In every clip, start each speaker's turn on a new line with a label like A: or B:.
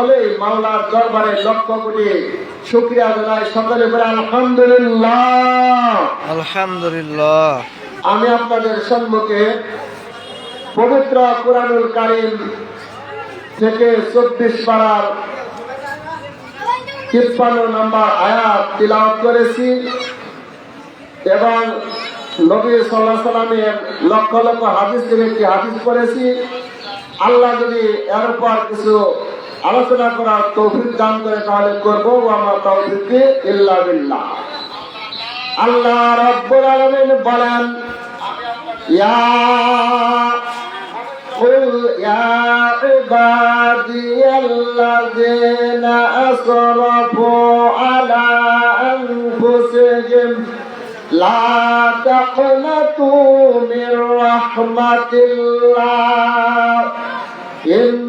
A: বলেই মাওলার দরবারে লক্ষ্য করে শুক্রিয়া জানাই। সকলে বলে আলহামদুলিল্লাহ।
B: আলহামদুলিল্লাহ।
A: আমি আপনাদের সম্মুখে পবিত্র কোরআনুল কারিম থেকে চব্বিশ পাড়ার তিপ্পান্ন নম্বর আয়াত তিলাওয়াত করেছি এবং নবী সাল্লাহ সাল্লামের লক্ষ লক্ষ হাদিস থেকে একটি হাদিস করেছি আল্লাহ যদি এর উপর কিছু আলোচনা করার তৌফিক দান করে তাহলে করবো আমার তৌফিক ইল্লা বিল্লাহ আল্লাহ রব্বুল আলামিন বলেন ইয়া قل يا عبادي الذين أسرفوا على أنفسهم لا تقنطوا من رحمة الله إن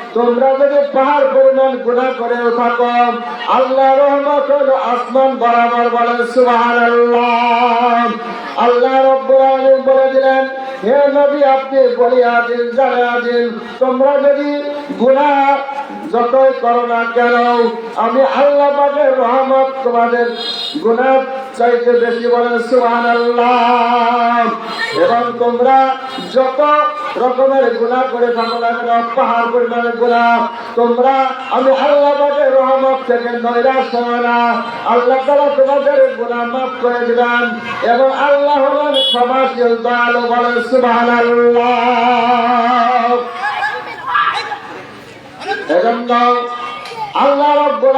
A: তোমরা যদি পাহাড় পরিমাণ গুনাহ করেও থাকো আল্লাহ রহমত আসমান বরাবর বলেন, সুবহানাল্লাহ। আল্লাহ রব্বুল বলে দিলেন, হে নবী, আপনি বলিয়া দিন জানা দিন তোমরা যদি গুণা যতই করো না কেন, আমি আল্লাহ পাকের রহমত তোমাদের গুণা চাইতে বেশি বলেন, সুবহানাল্লাহ। এবং তোমরা যত রকমের গুনাহ করে পাহাড় পরিমাণের গুনাহ। তোমরা আমি আল্লাহ রহমত থেকে নৈরাশ হবে না। আল্লাহ তারা তোমাদের গুনাহ মাফ করে দিলাম এবং আল্লাহ আল্লাহ রব্বুল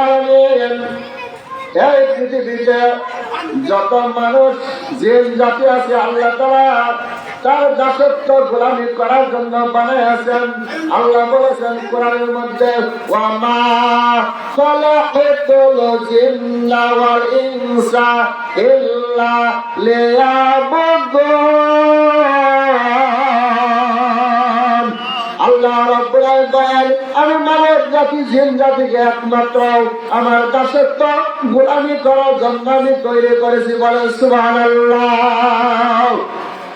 A: এই পৃথিবীতে যত মানুষ, জিন জাতি আছে, আল্লাহ তাআলা তার দাসত্ব গোলামি করার জন্য বানায় আছেন আল্লাহ বলেছেন কোরআনের মধ্যে আমি মানব জাতি, জিন জাতিকে একমাত্র আমার দাসত্ব গোলামি করার জন্য আমি তৈরি করেছি বলেন সুবহানাল্লাহ।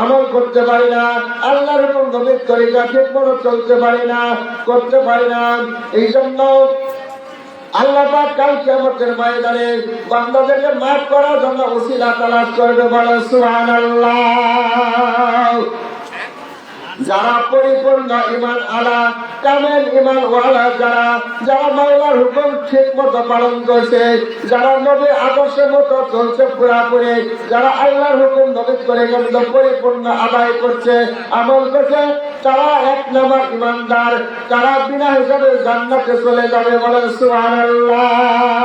A: আমল করতে পারি না, আল্লাহর উপর নবীর তরিকা ঠিক মতো চলতে পারি না, করতে পারি না। এই জন্য আল্লাহ পাক কাল কিয়ামতের ময়দানে বান্দাদেরকে মাফ করার জন্য উসিলা তালাশ করবে বলে সুবহানাল্লাহ। যারা পরিপূর্ণ ইমান আলা, কামেল ইমান ওয়ালা যারা যারা মাওলার হুকুম ঠিক মতো পালন করছে, যারা নবী আদর্শের মতো চলছে পুরাপুরি, যারা আল্লাহর হুকুম নবী করে কিন্তু পরিপূর্ণ আদায় করছে, আমল করছে, তারা এক নম্বর ইমানদার তারা বিনা হিসাবে জান্নাতে চলে যাবে বলেন সুবহানাল্লাহ।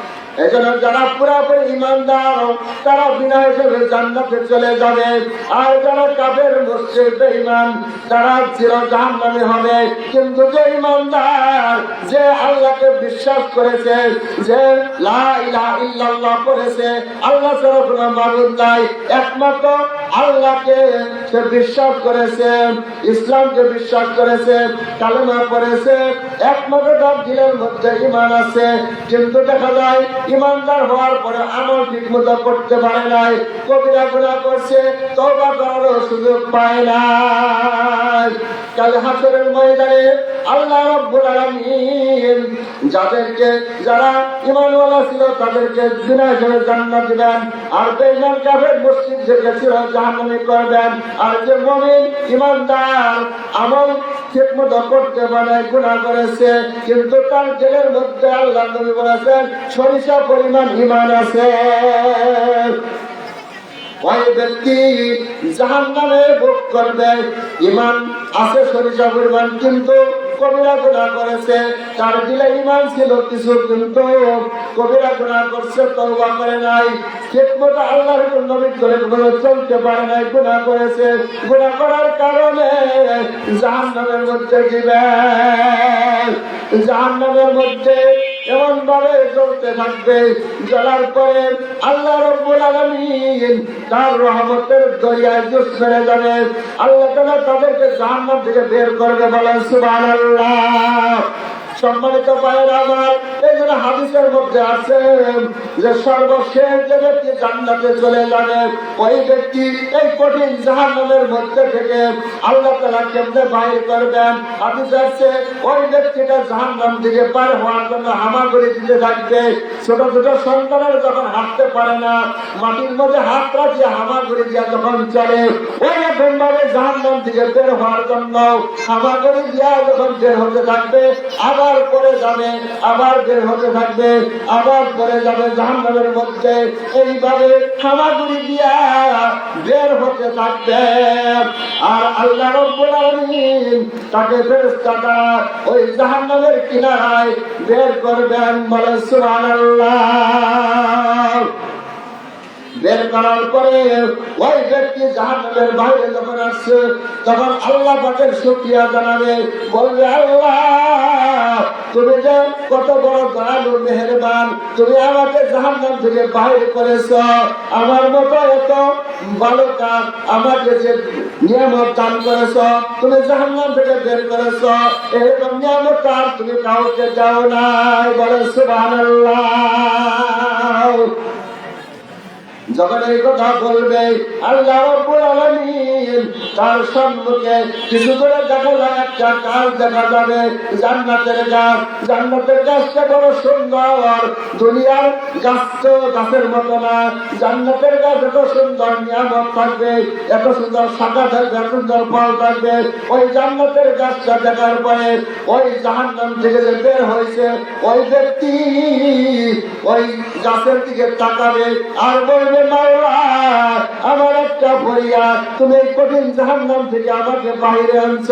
A: এজন্য যারা পুরাপুরি ইমানদার, তারা বিনা হিসেবে জান্নাতে চলে যাবে। আর যারা কাফের মুসলিম বেঈমান, তারা চির হবে। কিন্তু যে ইমানদার, যে আল্লাহকে বিশ্বাস করেছে, যে লা ইলাহা ইল্লাল্লাহ করেছে, আল্লাহ ছাড়া কোনো মাবুদ নাই। একমাত্র আল্লাহকে সে বিশ্বাস করেছে, ইসলামকে বিশ্বাস করেছে, কালেমা করেছে একমাত্র তার দিলের মধ্যে ইমান আছে। কিন্তু দেখা যায় ইমানদার হওয়ার পরে আমল ঠিক মতো করতে পারে নাই, কবিরা গুণা করছে তবা করারও সুযোগ পায় না কাল হাসরের ময়দানে আল্লাহ রব্বুল আলামিন যাদেরকে, যারা ইমানওয়ালা ছিল তাদেরকে বিনা হিসেবে জান্নাত দিবেন, আর বেঈমান কাফের মসজিদ থেকে ছিল জাহান্নামে করবেন আর যে মুমিন, ইমানদার, আমল ঠিক মতো করতে পারে গুণা করেছে। কিন্তু তার জেলের মধ্যে আল্লাহ নবী বলেছেন, সরিষা পরিমাণ ইমান আছে। ওই ব্যক্তি ভোগ করবে ইমান আছে সরিষা পরিমাণ, কিন্তু কবিরা গুণা করেছে। তার দিলে ইমান ছিল কিছু, কিন্তু কবিরা গুণা করছে, তওবা করে নাই। ঠিক মতো আল্লাহর নবী করে কোনো চলতে পারে নাই গুণা করেছে। গুণা করার কারণে জাহান্নামের মধ্যে দিবে জাহান্নামের মধ্যে এমন ভাবে চলতে থাকবে, জ্বলার পরে আল্লাহ রব্বুল আলমিন তার রহমতের দরিয়ায় জুস মেরে যাবে। আল্লাহ তালা তাদেরকে জাহান্ন থেকে বের করবে বলেন, সুবহানাল্লাহ। সম্মানিত পায়ের আমার জন্য হাদিসের মধ্যে আছে যে সর্বশেষ যে ব্যক্তি জান্নাতে চলে যাবে, ওই ব্যক্তি এই কঠিন জাহান্নামের মধ্যে থেকে আল্লাহ তাআলা কেমনে করবেন? হাদিস আছে, ওই ব্যক্তিটা জাহান্নাম থেকে পার হওয়ার জন্য হামাগুড়ি দিতে থাকবে। ছোট ছোট সন্তানের যখন হাঁটতে পারে না, মাটির মধ্যে হামাগুড়ি দিয়া যখন চলে, ওই রকম ভাবে জাহান্নাম থেকে বের হওয়ার জন্য হামাগুড়ি দিয়া যখন বের হতে থাকবে, আবার পরে যাবে, আবার বের হতে থাকবে, আবার পরে যাবে জাহান্নামের মধ্যে। এইভাবে হামাগুড়ি দিয়া বের হতে থাকবে। আর আল্লাহ রব্বুল আলামিন তাকে ফেরেশতাটা ওই জাহান্নামের কিনারায় বের করবেন বলে সুবহানাল্লাহ। বের করার পরে ওই ব্যক্তি জাহান্নামের বাইরে যখন আসছে, তখন আল্লাহ পাকের শুকরিয়া জানাবে, বলবে, আল্লাহ তুমি যে কত বড় দয়ালু মেহরবান, তুমি আমাকে জাহান নাম থেকে বাহির করেছ। আমার মতো এত ভালো কাজ আমাকে যে নিয়ামত দান করেছ, তুমি জাহান নাম থেকে বের করেছ। এরকম নিয়ামত তুমি কাউকে যাও নাই বলে সুবহানাল্লাহ। যখন এই কথা বলবে, আল্লাহ তার সম্মুখে কিছু করে দেখা যায় একটা গাছ দেখা যাবে। জান্নাতের গাছ, জান্নাতের গাছটা বড় সুন্দর, দুনিয়ার গাছ তো গাছের মতো না। জান্নাতের গাছ এত সুন্দর নিয়ামত থাকবে, এত সুন্দর শাখা থাকবে, এত সুন্দর ফল থাকবে। ওই জান্নাতের গাছটা দেখার পরে ওই জাহান্নাম থেকে যে বের হয়েছে, ওই ব্যক্তি ওই গাছের দিকে তাকাবে আর বলবে আমার একটা ভরিয়া তুমি এই কঠিন জাহান্নাম থেকে আমাকে বাইরে আনছ।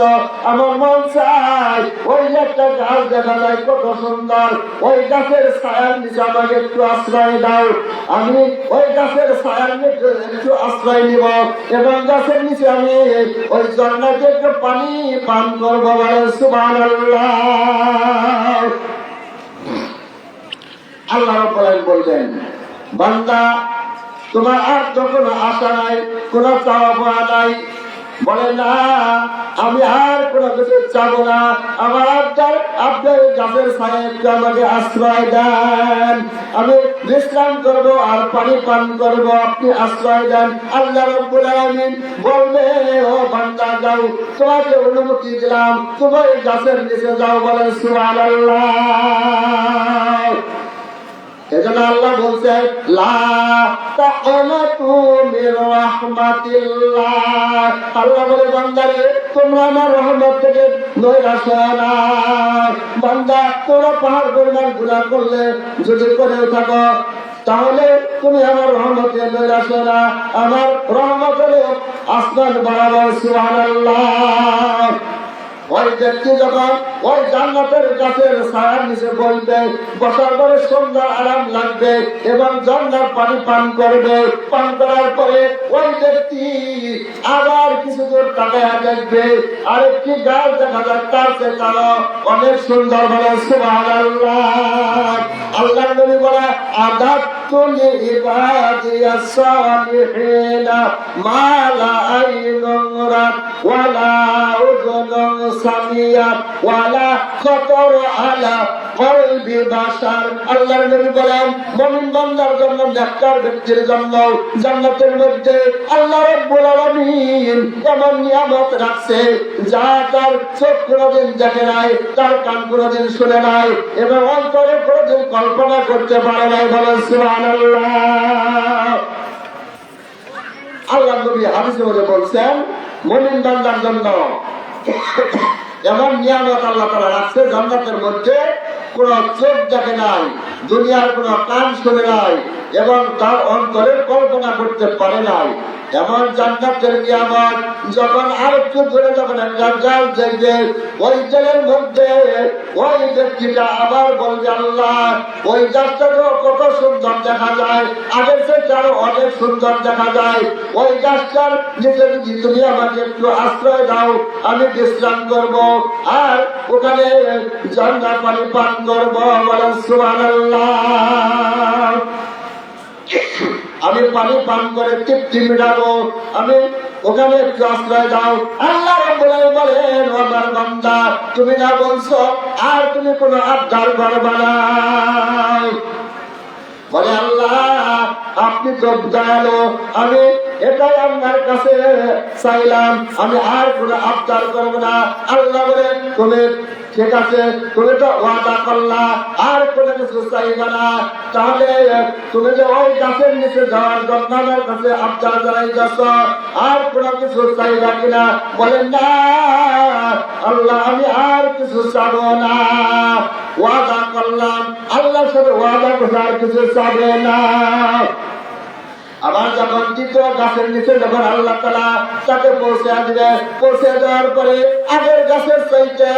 A: আমার মন চাই। ওই একটা গাছ দেখা যায়, কত সুন্দর। ওই গাছের ছায়ার নিচে আমাকে একটু আশ্রয় দাও। আমি ওই গাছের ছায়ার নিচে একটু আশ্রয় নিব। এবং গাছের নিচে আমি ওই জন্নাতে একটু পানি পান করব সুবহানাল্লাহ। আল্লাহ আলামিন বলবেন বান্দা তোমার আর তো কোনো আশা নাই, কোনো নাই, বলে না, আমি আর কোনো কিছু চাবো না। আমার আপনার আপনার গাছের একটু আমাকে আশ্রয় দেন, আমি বিশ্রাম করব আর পানি পান করব, আপনি আশ্রয় দেন। আল্লাহ রব্বুল আলামিন বলবে, ও বান্দা, যাও, তোমাকে অনুমতি দিলাম তোমার গাছের নিচে যাও বলে সুবহানাল্লাহ। এজন্য আল্লাহ আল্লাহ বলে, বান্দারে, তোমরা আমার রহমত থেকে বান্দা, তোমরা পাহাড় পরিমাণ গুনাহ করলে যদি করেও থাকো, তাহলে তুমি আমার রহমতে হও না। আমার রহমত হলো আসমান বরাবর, সুবহানাল্লাহ। ওই ব্যক্তি যখন ওই জান্নাতের গাছের ছায়ার নিচে বলবে, বসার পরে সুন্দর আরাম লাগবে এবং জান্নার পানি পান করবে, পান করার পরে ওই ব্যক্তি আবার কিছু দূর তাকায় দেখবে, আরেকটি গাছ দেখা যায় তার চেয়ে তারা অনেক সুন্দর বলে, সুবহানাল্লাহ। আল্লাহ নবী বলে আদাত তুলি ইবাদিয়া সালিহিনা মা লা আইনুন রাত ওয়ালা উযুনুন সামিয়াত ওয়ালা খতর আলা আল্লাহর নবী বলেন মুমিন বান্দার জন্য ব্যক্তির জন্য জান্নাতের মধ্যে আল্লাহ রাব্বুল আলামিন এমন নিয়ামত রাখছে, যা তার চোখ কোনোদিন দেখে নাই, তার কান কোনোদিন শুনে নাই এবং অন্তরে কোনোদিন কল্পনা করতে পারে নাই। বলেন, সুবহানাল্লাহ। আল্লাহ নবী মধ্যে বলছেন মুমিন বান্দার জন্য এমন নিয়ামত আল্লাহ তারা রাখছে জান্নাতের মধ্যে কোন চোখ দেখে নাই, দুনিয়ার কোন কান শুনে নাই, এবং তার অন্তরের কল্পনা করতে পারে নাই। এমন জান্নাতের নিয়ামত যখন আর একটু দূরে যখন ওই জেলের মধ্যে ওই ব্যক্তিটা আবার বলবে, আল্লাহ, ওই গাছটাকে কত সুন্দর দেখা যায় আগের থেকে অনেক সুন্দর দেখা যায়। ওই গাছটার যদি তুমি আমাকে একটু আশ্রয় দাও, আমি বিশ্রাম করব। আর ওখানে ঝর্ণা পানি পান আমি পানি পান করে তৃপ্তি মেটাবো। আমি ওখানে আশ্রয় দাও আল্লাহ বলেন তুমি না বলছো, আর তুমি কোনো আবদার করবে না। বলে, আল্লাহ, আপনি তো দয়ালু। আমি এটাই আপনার কাছে চাইলাম। আমি আর কোনো আবদার করব না। আল্লাহ বলে তুমি ঠিক আছে, তুমি তো ওয়াদা করলা, আর কোনো কিছু চাইবে না। তাহলে, তুমি যে ওই গাছের নিচে যাওয়ার জন্য আমার কাছে আবদার জানাই যাচ্ছ, আর কোনো কিছু চাইবা কিনা? বলেন না, আল্লাহ, আমি আর কিছু চাবো না। ওয়াদা করলাম, আল্লাহর সাথে ওয়াদা করছে আর কিছু চাবে না। আবার যখন দ্বিতীয় গাছের নিচে যখন আল্লাহ তালা তাকে পৌঁছে আসবে পৌঁছে দেওয়ার পরে আগের গাছের চাইতে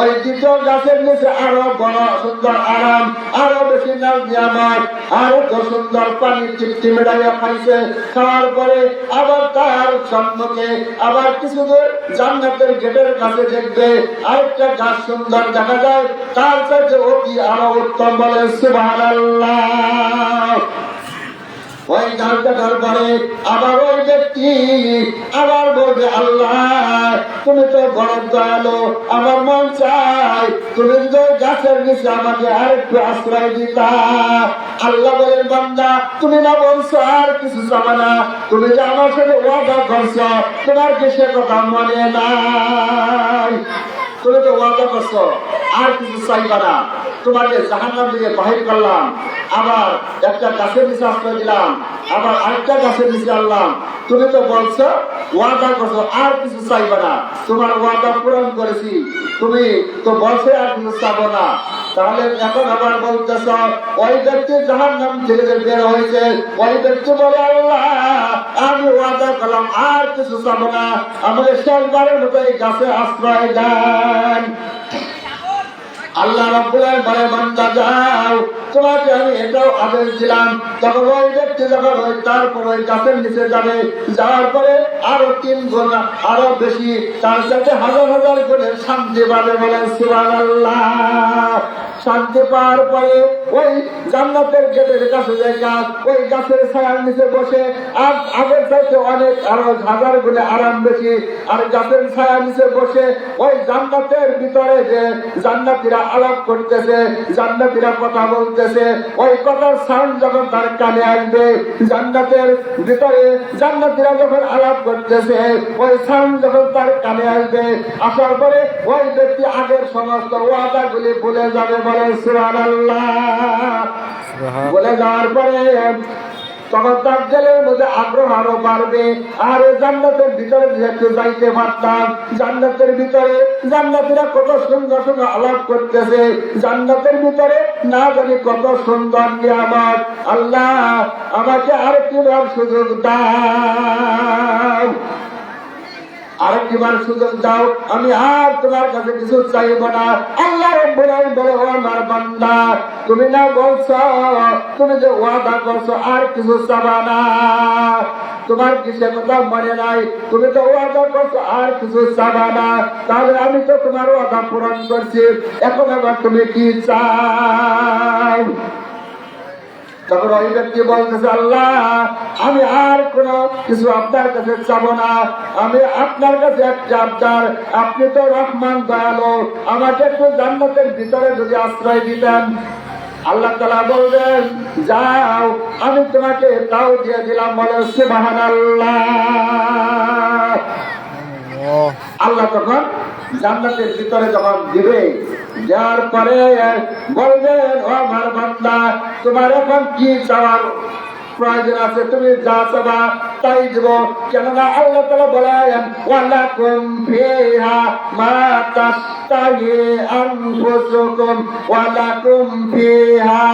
A: ওই দ্বিতীয় গাছের নিচে আরও বড়, সুন্দর আরাম, আরও বেশি নাম নিয়ামত, আরও তো সুন্দর পানি তৃপ্তি মেটাইয়া খাইছে। খাওয়ার পরে আবার তার সম্মুখে আবার কিছু দূর জান্নাতের গেটের কাছে দেখবে, আরেকটা গাছ সুন্দর দেখা যায়। তার চাইতে অতি আরও উত্তম বলে সুবহানাল্লাহ। ওই গানটা পরে আবার ওই ব্যক্তি আবার বলবে, আল্লাহ, তুমি তো বড় দয়ালু, আমার মন চাই তুমি তো গাছের নিচে আমাকে আরেকটু আশ্রয় দিতা। আল্লাহ বলেন, বান্দা, তুমি না বলছো আর কিছু চাবে না। তুমি যে আমার সাথে ওয়াদা করছ, তোমার কি সে কথা মনে নাই? তুমি তো ওয়াদা করছ, আর কিছু চাইবা না। তোমাকে জাহান্নাম থেকে বাহির করলাম। আবার একটা গাছের নিচে আশ্রয় দিলাম। আবার আরেকটা গাছের নিচে আনলাম। তুমি তো বলছো, ওয়াদা করছ, আর কিছু চাইবা না। তোমার ওয়াদা পূরণ করেছি। তুমি তো বলছো, আর কিছু চাবো না। তাহলে এখন আবার বলতেছ, ওই ব্যক্তি জাহান নাম থেকে বের হয়েছে, ওই ব্যক্তি বলে, আল্লাহ, আমি ওয়াদা করলাম, আর কিছু চাবো না। আমাদের শেষবারের মতো এই গাছে আশ্রয় দেন। আল্লাহ রাব্বুল আলামিন বলে, বান্দা, যাও। তোমাকে আমি এটাও আদেশ দিলাম তখন ওই ব্যক্তি যখন ওই তারপর ওই গাছের নিচে যাবে, যাওয়ার পরে আরও তিন গুণ আরও বেশি, তার সাথে হাজার হাজার করে শান্তি পাবে বলে সুবহানাল্লাহ। শান্তি পাওয়ার পরে ওই জান্নাতের গেটের কাছে যে ওই গাছের ছায়ার নিচে বসে আর আগের চাইতে অনেক আরও হাজার গুণে আরাম বেশি। আর গাছের ছায়ার নিচে বসে ওই জান্নাতের ভিতরে যে জান্নাতিরা আলাপ করতেছে, জান্নাতিরা কথা বলতেছে, ওই কথার সাউন্ড যখন তার কানে আসবে, জান্নাতের ভিতরে জান্নাতিরা যখন আলাপ করতেছে, ওই সাউন্ড যখন তার কানে আসবে, আসার পরে ওই ব্যক্তি আগের সমস্ত ওয়াদাগুলি ভুলে যাবে বলে, সুবহানাল্লাহ। বলে যাওয়ার পরে তখন তার জেলের মধ্যে আগ্রহ আরও বাড়বে, আর জান্নাতের ভিতরে যেহেতু যাইতে পারতাম, জান্নাতের ভিতরে জান্নাতিরা কত সুন্দর সুন্দর আলাপ করতেছে, জান্নাতের ভিতরে না জানি কত সুন্দর নিয়ামত। আল্লাহ আমাকে আরেকটি বার সুযোগ দাও। আরেকটিবার সুযোগ দাও, আমি আর তোমার কাছে কিছু চাইব না। আল্লাহ আমার বান্দা, তুমি না বলছো, তুমি যে ওয়াদা করছ, আর কিছু চাবা না। তোমার কিসের কথা মনে নাই, তুমি তো ওয়াদা করছ, আর কিছু চাবা না। তাহলে আমি তো তোমার ওয়াদা পূরণ করছি, এখন আবার তুমি কি চাও? তখন ওই ব্যক্তি বলতেছে আল্লাহ আমি আর কোনো কিছু আপনার কাছে চাবো না। আমি আপনার কাছে একটা আবদার। আপনি তো রহমান দয়ালু। আমাকে একটু জান্নাতের ভিতরে যদি আশ্রয় দিতেন। আল্লাহ তালা বলবেন যাও আমি তোমাকে তাও দিয়ে দিলাম। বলে সুবাহান আল্লাহ। আল্লাহ তখন জান্নাতের ভিতরে যখন দিবে, যার পরে বলবেন ও আমার বান্দা, তোমার এখন কি চাওয়ার প্রয়োজন আছে? তুমি যা চাবা তাই দিব। কেননা আল্লাহ তালা বলেন, ওয়ালাকুম ফিহা মা তাস্তাহি আনফুসুকুম, ওয়ালাকুম ফিহা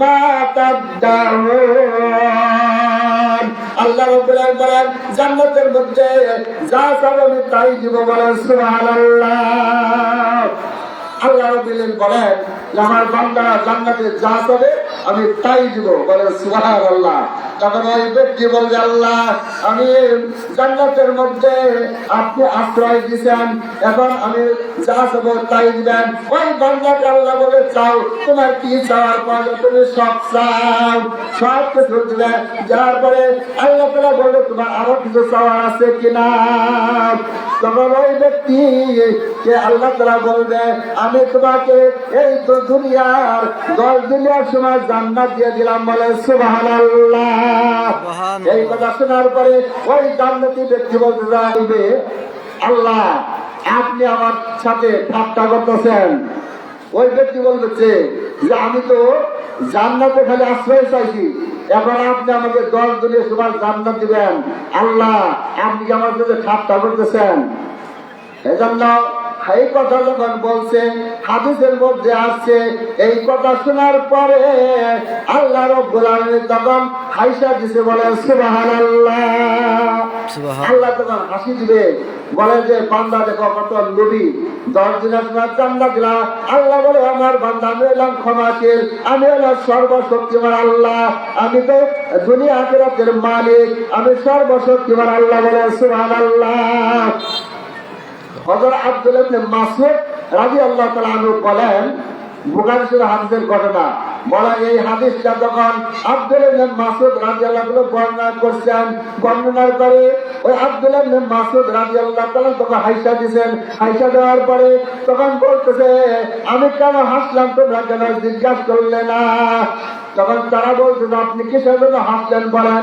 A: মা তাদদাউন। আল্লাহ জান্নাতের মধ্যে যা আমি তাই দিব বলেন আল্লাহ বলেন আমার বান্দা জান্নাতে যা চাবে আমি তাই দিব। বলেন সুবহানাল্লাহ। তখন ওই ব্যক্তি বলবে, আল্লাহ, আমি জান্নাতের মধ্যে আপনি আশ্রয় দিয়েছেন এবং আমি যা চাবো তাই দিবেন। ওই বান্দাকে আল্লাহ বলে, চাও, তোমার কি চাওয়ার পরে তুমি সব চাও। সব কিছু দিবেন যার পরে আল্লাহ তালা বলবে, তোমার আরও কিছু চাওয়ার আছে কিনা? তখন ওই ব্যক্তি কে আল্লাহ তালা বলবে, আমি তোমাকে এই তো দুনিয়ার দশ দুনিয়ার সময় জান্নাত দিয়ে দিলাম বলে সুবহানাল্লাহ। এই কথা শোনার পরে ওই জান্নাতি ব্যক্তি বলতে চাইবে আল্লাহ আপনি আমার সাথে ঠাট্টা করতেছেন। ওই ব্যক্তি বলতেছে যে আমি তো জান্নাতে খালি আশ্রয় চাইছি এখন আপনি আমাকে দশ দিনে সবার জান্নাত দিবেন। আল্লাহ আপনি কি আমার সাথে ঠাট্টা করতেছেন? এজন্য এই কথা যখন বলছে হাদিসের মধ্যে আসছে এই কথা শোনার পরে আল্লাহ রব্বুল আলামিন তখন হাইসা দিছে বলে সুবহানাল্লাহ।
B: সুবহান
A: আল্লাহ তখন হাসি দিবে বলে যে বান্দা দেখো কত নবী। দশ দিনের সময় চান্দা দিলাম। আল্লাহ বলে আমার বান্দা আমি এলাম ক্ষমাশীল আমি এলাম সর্বশক্তিমান আল্লাহ। আমি তো দুনিয়া আখিরাতের মালিক আমি সর্বশক্তিমান আল্লাহ বলে সুবহানাল্লাহ। হযরত আব্দুল ইবনে মাসউদ রাদিয়াল্লাহু আল্লাহ আনহু বলেন বুখারী শরীফ হাদিসের ঘটনা। বলা এই হাদিসটা যখন আব্দুল মাসউদ রাদিয়াল্লাহু তাআলা বর্ণনা করছেন, বর্ণনার করে ওই আব্দুল মাসউদ রাদিয়াল্লাহু তাআলা তখন হাইসা দিয়েছেন হাইসা দেওয়ার পরে তখন বলতেছে, আমি কেন হাসলাম তোমরা কেন জিজ্ঞাসা করলে না? তখন তারা বলতেছে, আপনি কিসের জন্য হাসলেন? বলেন।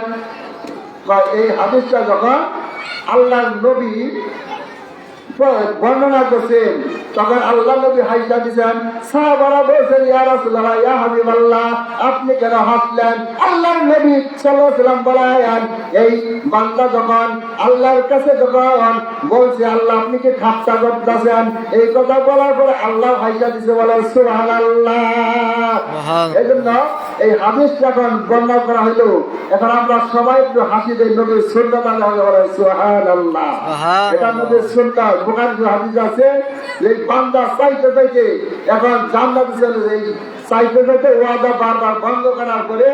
A: এই হাদিসটা যখন আল্লাহর নবী বর্ণনা করছেন তখন আল্লাহ নবী হাইসা দিছেন সাহাবারা বলছেন ইয়া রাসূলুল্লাহ ইয়া হাবিবাল্লাহ আপনি কেন হাসলেন? আল্লাহর নবী সাল্লাল্লাহু আলাইহি বলেন এই বান্দা যখন আল্লাহর কাছে যখন বলছে আল্লাহ আপনি কি ঠাট্টা করতেছেন? এই কথা বলার পরে আল্লাহ হাইসা দিছে বলে সুবহানাল্লাহ।
B: সুবহান
A: এই এখন হাদিস যখন বর্ণনা করা হইল এখন আমরা সবাই একটু হাসি দেই নবীর সুন্নাত আল্লাহ বলে সুবহানাল্লাহ। এটা নবীর সুন্নাত বুখারী যে হাদিস আছে। এই বান্দা চাইতে চাইতে এখন জান্নাত চলে এই চাইতে চাইতে ওয়াদা বারবার বন্ধ করার পরে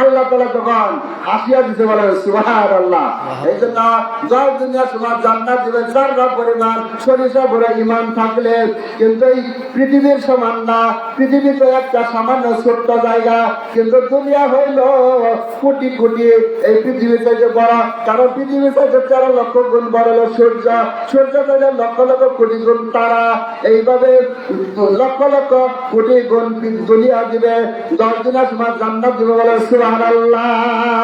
A: আল্লাহ তাআলা তখন হাসিয়া দিতে বলে সুবহানাল্লাহ। এই জন্য দশ দুনিয়ার সময় জান্নাত দিবে চারটা পরিমাণ সরিষা ভরে ইমান থাকলে কিন্তু এই পৃথিবীর সমান না পৃথিবী তো একটা সামান্য ছোট্ট জায়গা কিন্তু দুনিয়া হইল কোটি কোটি এই পৃথিবী থেকে বড়। কারণ পৃথিবী থেকে তেরো লক্ষ গুণ বড় হলো সূর্য। সূর্য থেকে লক্ষ লক্ষ কোটি গুণ তারা। এইভাবে লক্ষ লক্ষ কোটি গুণ দুনিয়া দিবে। দশ দিনের সময় জান্নাত দিবে বলে সুবহানাল্লাহ